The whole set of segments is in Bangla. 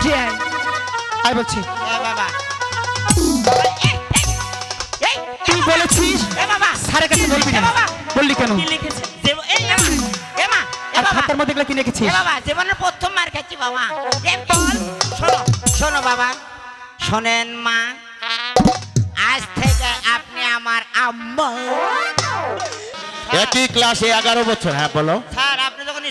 উঠে আয়। আয় বলছি। তুই বলেছিস স্যারের কাছে বলবি না। বললি কেন? কি লিখেছে? দেব- এই এ মা, এ মা, এ আর বাবা, খাতার মধ্যে এগুলো কি এ লিখেছিস বাবা জীবনের প্রথম মার খাচ্ছি বাবা। শোনো শোনো বাবা। শোনেন মা আজ থেকে আপনি আমার আম্মা। একই ক্লাসে এগারো বছর হ্যাঁ বলো। স্যার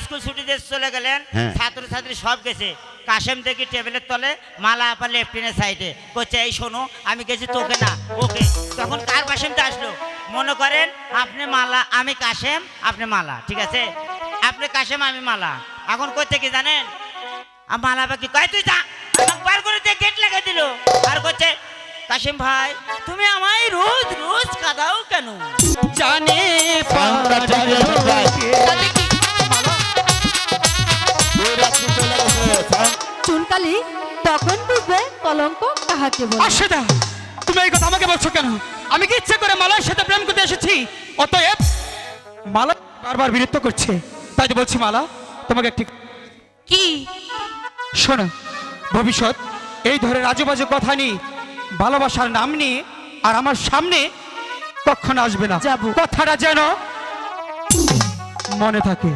স্কুল ছুটি দিয়ে চলে গেলেন হ্যাঁ। ছাত্র ছাত্রী সব গেছে। কাশেম দেখি টেবিলের তলে মালা আপা লেফটিনের সাইডে। করছে এই শোনো আমি গেছি তোকে না ওকে। তখন কার কাশেমটা আসলো। মনে করেন আপনি মালা আমি কাশেম আপনি মালা ঠিক আছে? আপনি কাশেম আমি মালা। এখন করতে কি জানেন? আর মালা বাকি কয় তুই যা। বার করে দিয়ে গেট লাগাই দিল। আর করছে কাশেম ভাই তুমি আমায় রোজ রোজ কাঁদাও কেন? জানে কলঙ্ক কাহাকে বলে? অসুবিধা। তুমি এই কথা আমাকে বলছো কেন? আমি কি ইচ্ছে করে মালার সাথে প্রেম করতে এসেছি? অতএব মালা বারবার বিরক্ত করছে। তাই তো বলছি মালা তোমাকে একটি কি? শোনো ভবিষ্যৎ এই ধরে রাজুবাজু কথা নিয়ে ভালোবাসার নাম নিয়ে আর আমার সামনে কখনো আসবে না। যাব। কথাটা যেন মনে থাকে।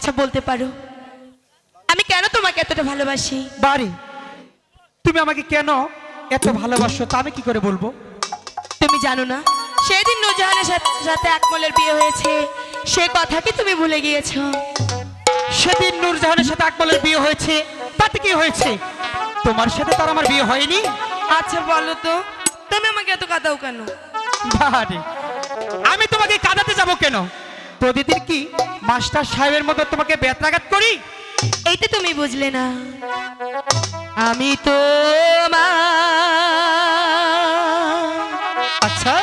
আচ্ছা বলতে পারো। আমি কেন তোমাকে এতটা ভালোবাসি? বাড়ি তুমি আমাকে কেন এত ভালোবাসো তা আমি কি করে বলব? তুমি জানো না সেদিন নুরজাহানের সাথে- আকমলের বিয়ে হয়েছে। সে কথা কি তুমি ভুলে গিয়েছো? সেদিন নূরজাহানের সাথে আকবলের বিয়ে হয়েছে তাতে কি হয়েছে? তোমার সাথে তার আমার বিয়ে হয়নি? আচ্ছা বলো তো তুমি আমাকে এত কাঁদাও কেন? বাড়ি আমি তোমাকে কাঁদাতে যাব কেন? প্রতিদিন কি মাস্টার সাহেবের মতো তোমাকে ব্যথাঘাত করি? এইটা তুমি বুঝলে না। আমি তো আচ্ছা।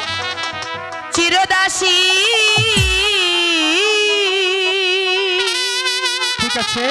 চিরদাসী। ঠিক আছে।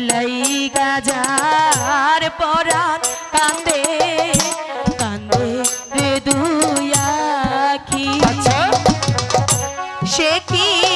লাইগা যার পরাণ কান্দে কান্দে রে দুই আখি। আচ্ছা। সে কি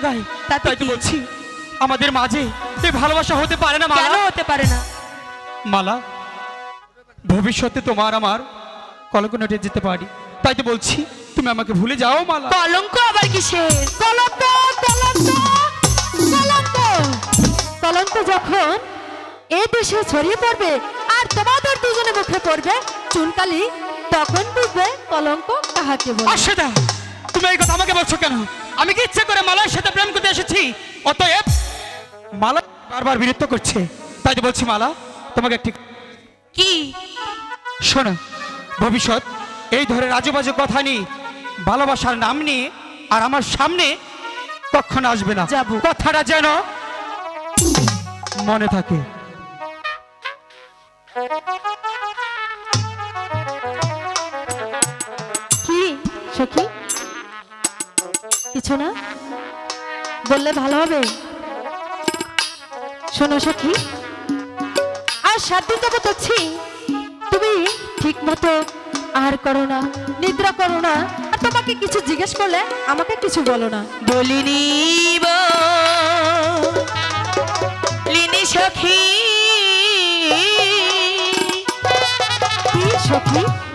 তাতে তাই তো বলছি আমাদের মাঝে এই ভালোবাসা হতে পারে না কেন মালা হতে পারে না? মালা ভবিষ্যতে তোমার আমার কলঙ্ক নেটে যেতে পারি। তাই তো বলছি তুমি আমাকে ভুলে যাও মালা। কলঙ্ক আবার কিসের? কলঙ্ক কলঙ্ক কলঙ্ক। কলঙ্ক যখন এ দেশে ছড়িয়ে পড়বে আর তোমাদের দুজনে মুখে পড়বে চুনকালি তখন বুঝবে কলঙ্ক কাহাকে বলে। সেটা তুমি এই কথা আমাকে বলছো কেন? আমি কি ইচ্ছে করে মালার সাথে প্রেম করতে এসেছি? অতএব মালা বারবার বিরক্ত করছে। তাই তো বলছি মালা তোমাকে একটি কি? শোনো ভবিষ্যৎ এই ধরে রাজু বাজু কথা নিয়ে ভালোবাসার নাম নিয়ে আর আমার সামনে কখনো আসবে না। যাব। কথাটা যেন মনে থাকে। কি? সখী কিছু না? বললে ভালো হবে। শোনো সখী আর সাত দিন যাব আছি। তুমি ঠিক মতো আর করো না নিদ্রা করো না। আর তোমাকে কিছু জিজ্ঞেস করলে আমাকে কিছু বলো না। বলিনি লিনি সখী। সখী?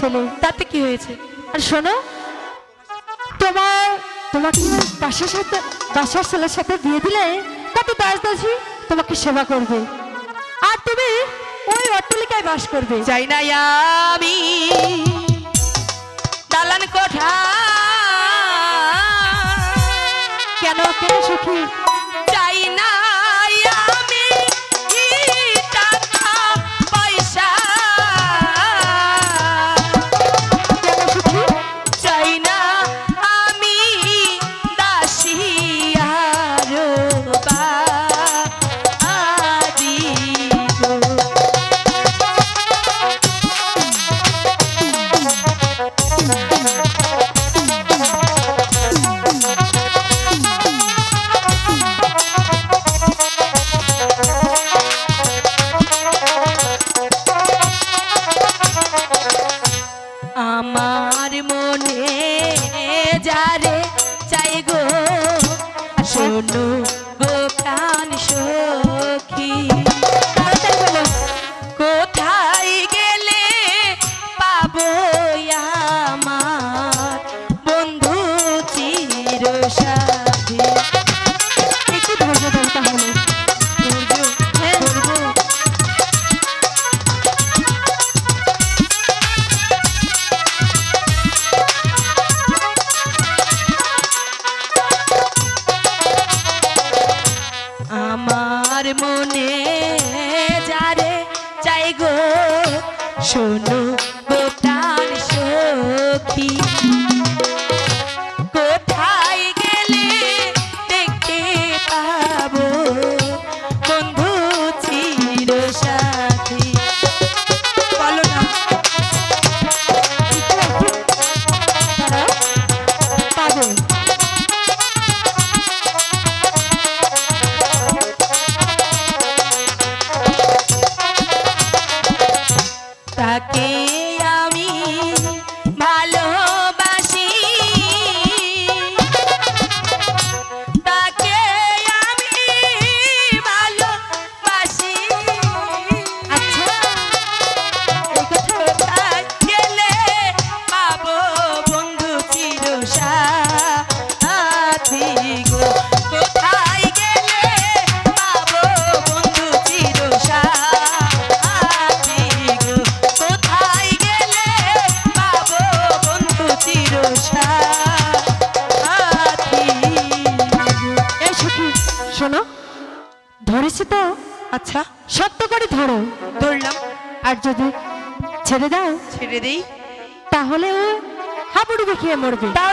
চলো তাতে কি হয়েছে? আর শোনো তোমার তোমাকে বাসার সাথে বাসার ছেলের সাথে বিয়ে দিলে কত দাস দাসি তোমাকে সেবা করবে। আর তুমি ওই অট্টলিকায় বাস করবে। যাই না আমি দালান কোঠা। কেন কেন সুখী?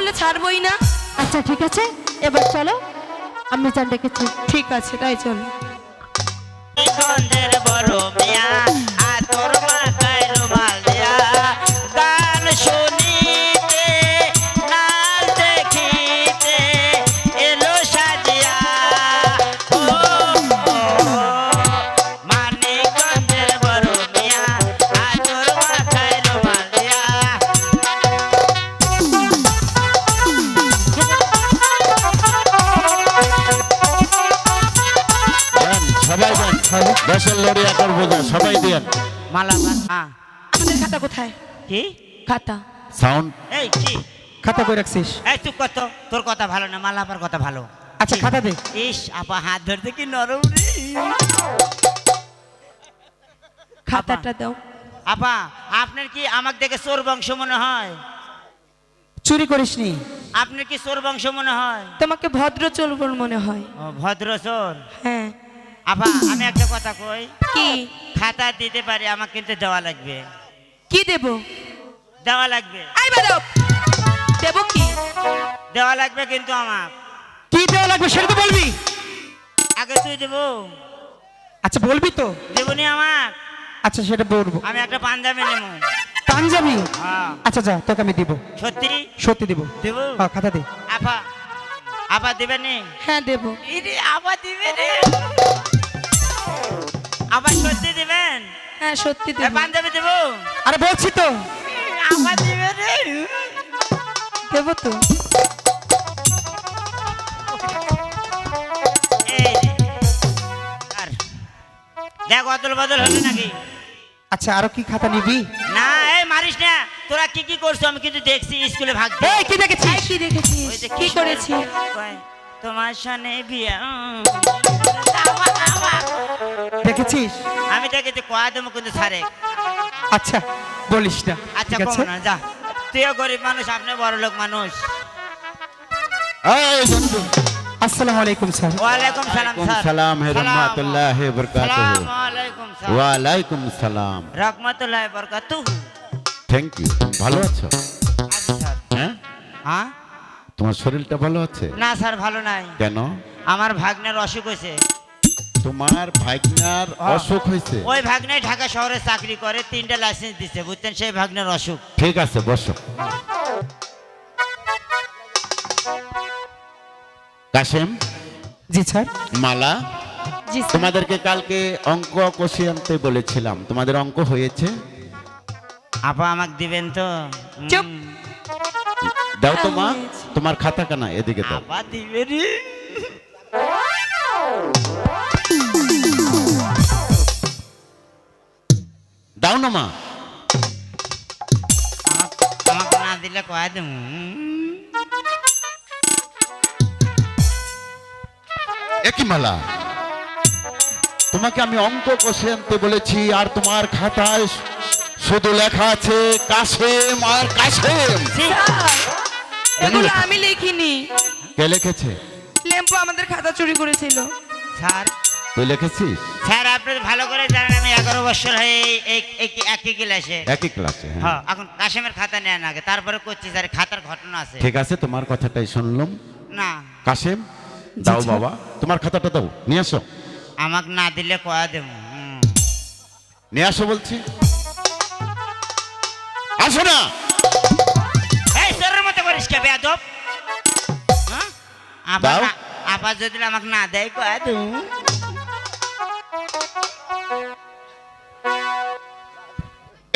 তাহলে ছাড়বই না। আচ্ছা ঠিক আছে। এবার চলো আমি চান ডেকেছি। ঠিক আছে তাই চলো। বড় মিয়া আর মালা হ্যাঁ আমাদের খাতা কোথায়? কি? খাতা। সাউন্ড। এই কি? খাতা কই রাখছিস? এই চুপ কর তো। তোর কথা ভালো না মালাপার কথা ভালো। আচ্ছা খাতা দে। ইস আপা হাত ধরতে কি নরম রে। খাতাটা দাও। আপা আপনার কি আমাকে দেখে চোর বংশ মনে হয়? চুরি করিসনি? আপনার কি চোর বংশ মনে হয়? তোমাকে ভদ্র চলবর মনে হয়। ও ভদ্র চোর হ্যাঁ। আপা আমি একটা কথা কই? কি? খাতা দিতে পারি আমাকে কিন্তু দেওয়া লাগবে। কি দেব? দেওয়া লাগবে। আই বাদব! দেব কি? দেওয়া লাগবে কিন্তু আমার। কি দেওয়া লাগবে সেটা তো বলবি। আগে তুই দেবো। আচ্ছা বলবি তো। দেবনি আমার। আচ্ছা সেটা বলব। আমি একটা পাঞ্জাবি নেব। পাঞ্জাবি? হ্যাঁ। আচ্ছা যা তোকে আমি দিব। সত্যি? সত্যি দিব। দেবো? হ্যাঁ খাতা দে। আপা আপা দিবে নি হ্যাঁ দেব। ইরে আপা দিবে রে। আবার সত্যি দিবেন? হ্যাঁ সত্যি দেব। পাঞ্জাবি দেবো? আরে বলছি তো। আপা দিবে রে। দেব তো। আর দেখ অদল বদল হলো নাকি? আচ্ছা আরও কি খাতা নিবি? না এই মারিস না। তোরা কি কি করছ আমি কিন্তু দেখছি স্কুলে ভাগ এই কি দেখেছিস? কি দেখেছিস? ওই যে কি কৃষ্ণের করেছি কয়, তোমার সনে বিয়া। দেখেছিস? আমি দেখেছি কয়া দেবো কিন্তু ছাড়ে। আচ্ছা বলিস না আচ্ছা না যা। তুইও গরিব মানুষ আপনি বড় লোক মানুষ। এই বন্ধু। আসসালামু আলাইকুম স্যার। ওয়ালাইকুম সালাম স্যার। সালাম হে রহমাতুল্লাহ হে বরকাতুহু সালাম ওয়ালাইকুম সালাম। রহমতুল্লাহ বরকাতুহু থ্যাংক ইউ ভালো আছো? আচ্ছা হ্যাঁ? হ্যাঁ? তোমার শরীরটা ভালো আছে? না স্যার ভালো নাই। কেন? আমার ভাগ্নের অসুখ হয়েছে। তোমার হ্যাঁ। অসুখ হয়েছে। ওই ভাগ্নে ঢাকা শহরে চাকরি করে তিনটা লাইসেন্স দিচ্ছে বুঝছেন? সেই ভাগ্নের অসুখ। ঠিক আছে বসো। কাশেম? জি স্যার। মালা? জি স্যার। তোমাদেরকে কালকে অঙ্ক কষে আনতে বলেছিলাম। তোমাদের অঙ্ক হয়েছে? আপা আমাকে দিবেন তো? চুপ। দাও তো মা তোমার খাতা কানা এদিকে দাও। আপা দিবে রে। দাও না মা। আমাকে না দিলে কয়া দেব একই মালা। তোমাকে আমি অঙ্ক কষে আনতে বলেছি আর তোমার খাতায় শুধু লেখা আছে কাশেম আর কাশেম। এগুলো আমি লিখিনি। কে লিখেছে? লেম্পু আমাদের খাতা চুরি করেছিল। স্যার। তুই লিখেছিস? স্যার আপনি ভালো করে জানেন এগারো বছর হয়ে একই ক্লাসে। একই ক্লাসে হ্যাঁ। হ্যাঁ এখন কাশেমের খাতা নেন আগে তারপরে করছি স্যার খাতার ঘটনা আছে। ঠিক আছে তোমার কথাটাই শুনলাম। না। কাশেম দাও বাবা তোমার খাতাটা দাও নিয়ে আসো। আমাকে না দিলে কয়া দেবো। নিয়ে আসো বলছি। আসো না। এই তোর মতো করিস কে বেয়াদব? হ্যাঁ আবার আবার যদি আমাকে না দেয় কয়া দেবো?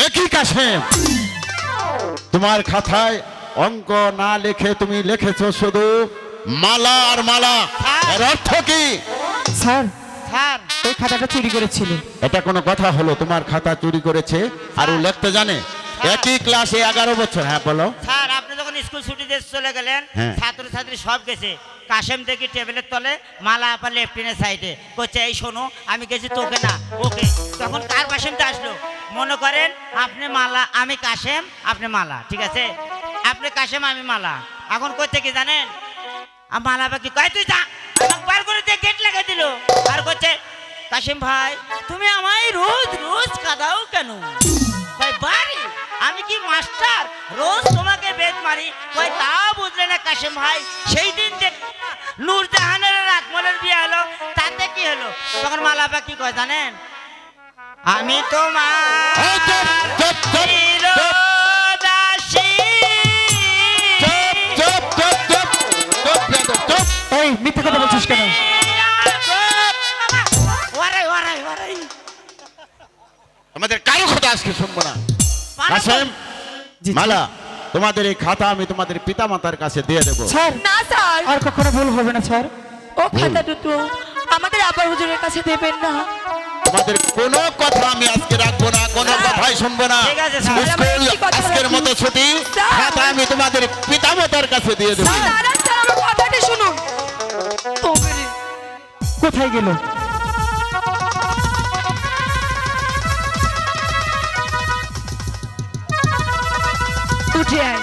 একই কাশেম তোমার খাতায় অঙ্ক না লিখে তুমি লিখেছো শুধু মালা আর মালা। এর অর্থ কি? Sir sir. এই খাতাটা চুরি করেছিল এটা কোনো কথা হলো তোমার খাতা চুরি করেছে আর ও লিখতে জানে? একই ক্লাসে এগারো বছর হ্যাঁ বলো। স্যার আপনি যখন স্কুল ছুটি দিয়ে চলে গেলেন হ্যাঁ। ছাত্র ছাত্রী সব গেছে। কাশেম দেখি টেবিলের তলে মালা আপা লেফটিনের সাইডে করছে এই শোনো আমি গেছি তোকে না ওকে। তখন কার কাশেমটা আসলো? মনে করেন আপনি মালা, আমি কাশেম, আপনি মালা, ঠিক আছে? আপনি কাশেম, আমি মালা। এখন করতে কি জানেন? মালা বাকি কয় তুই যা। বার করে দিয়ে গেট লাগাই দিল। আর করছে কাশেম ভাই, তুমি আমায় রোজ রোজ কাঁদাও কেন? বাড়ি? আমি কি মাস্টার? রোজ তোমাকে বেদ মারি। কয়, তা বুঝলে না কাশেম ভাই, সেই দিন যে নূরজাহানের আর আকমলের বিয়ে হলো, তাতে কি হলো? তখন মালাপা কি কয় জানেন? আমি তোমার এই মিথ্যে কথা বলছিস কেন? আমাদের কারও কথা আজকে শুনব না। কাসেম মালা তোমাদের এই খাতা আমি তোমাদের পিতা মাতার কাছে দিয়ে দেবো। স্যার না স্যার। আর কখনো ভুল হবে না স্যার। ও খাতা দুটো আমাদের আবার হুজুরের কাছে দেবেন না। তোমাদের কোনো কথা আমি আজকে রাখব না কোনো কথাই শুনব না। স্কুল আজকের মতো ছুটি। খাতা আমি তোমাদের পিতা মাতার কাছে দিয়ে দেবো। কথাটা শুনুন। কোথায় গেল? উঠে আয়।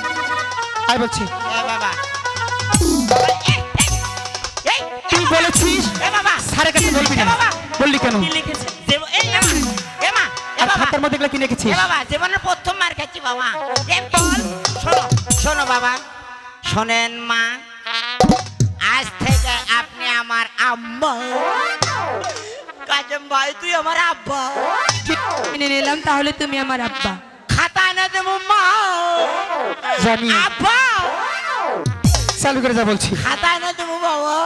আই বলছি। তুই বলেছিস এ স্যারের কাছে বলবি না। বাবা। বললি কেন? আর বাবা, খাতার মধ্যে এগুলো কি এ বাবা, জীবনের প্রথম মার খাচ্ছি বাবা। শোনো শোনো বাবা। শোনেন মা আজ থেকে আপনি আমার আম্মা। কাজম ভাই তুই আমার আব্বা। মেনে নিলাম তাহলে তুমি আমার আব্বা। খাতা এনে দেবো মা। জানি। আব্বা। চালু করে যা বলছি। খাতা এনে দেবো বাবা।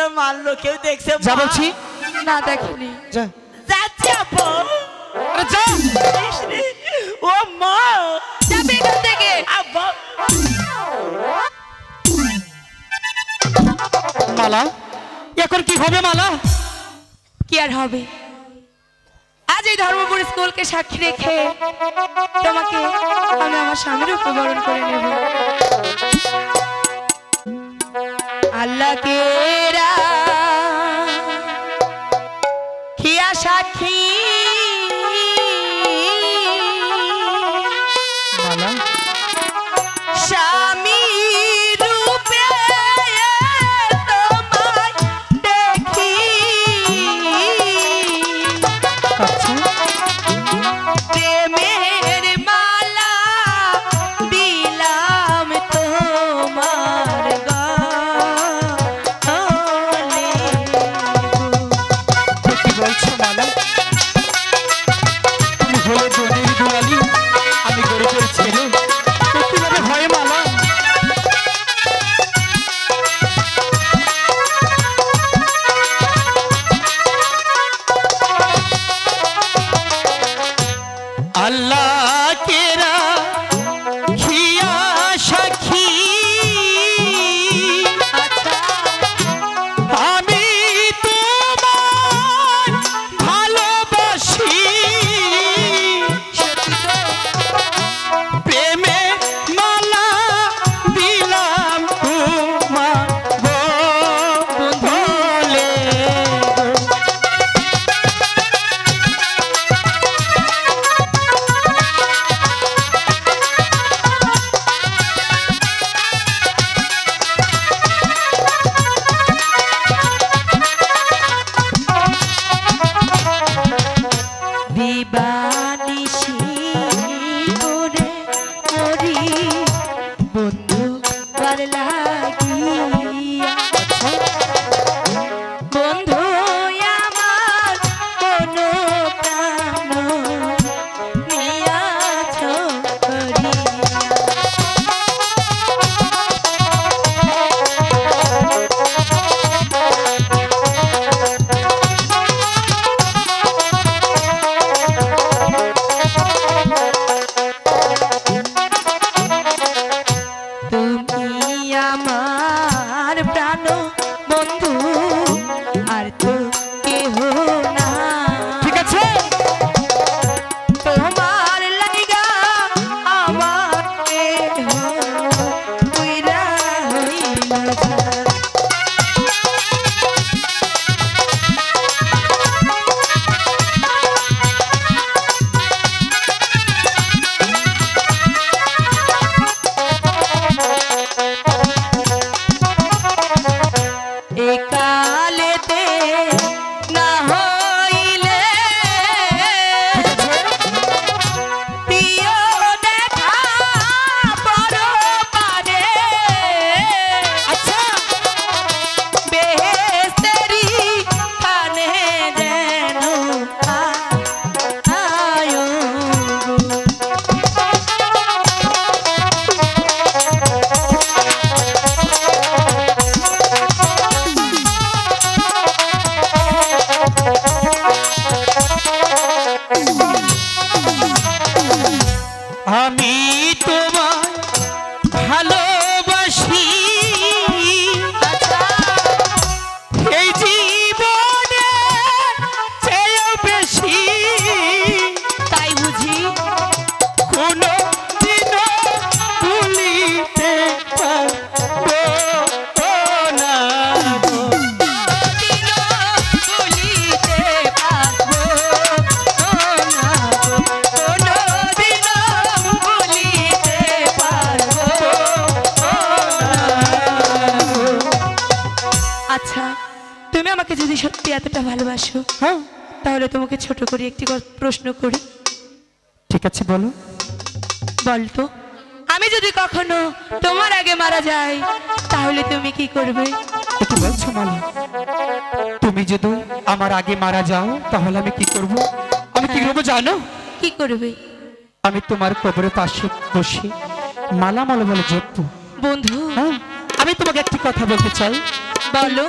করে মারলো কেউ দেখছে যা বলছি। না দেখিনি। যা। যাচ্ছি আব্বা আরে যা। ও মা। যাবে এখান থেকে। আব্বা মালা এখন কি হবে মালা? কি আর হবে? আজ এই ধর্মপুর স্কুলকে সাক্ষী রেখে তোমাকে আমি আমার স্বামীর উপবরণ করে নেব। আল্লাহকে খিয়া সাক্ষী এতটা ভালোবাসো? হ্যাঁ। তাহলে তোমাকে ছোট করে একটি প্রশ্ন করি। ঠিক আছে বলো। বলতো আমি যদি কখনো তোমার আগে মারা যাই তাহলে তুমি কি করবে? কি বলছো মালা? তুমি যদি আমার আগে মারা যাও তাহলে আমি কি করব? আমি কি করব জানো? কি করবে? আমি তোমার কবরের পাশে বসে। মালা মালা বলে জপবো বন্ধু। হ্যাঁ আমি তোমাকে একটি কথা বলতে চাই। বলো।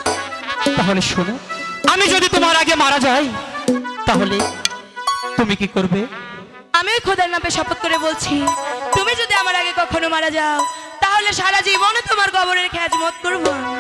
তাহলে শোনো। আমি যদি তোমার আগে মারা যাই, তাহলে তুমি কি করবে আমি খোদার নামে শপথ করে বলছি, তুমি যদি আমার আগে কখনো মারা যাও, তাহলে সারা জীবনে তোমার কবরের খেয়াজমত করব আমি।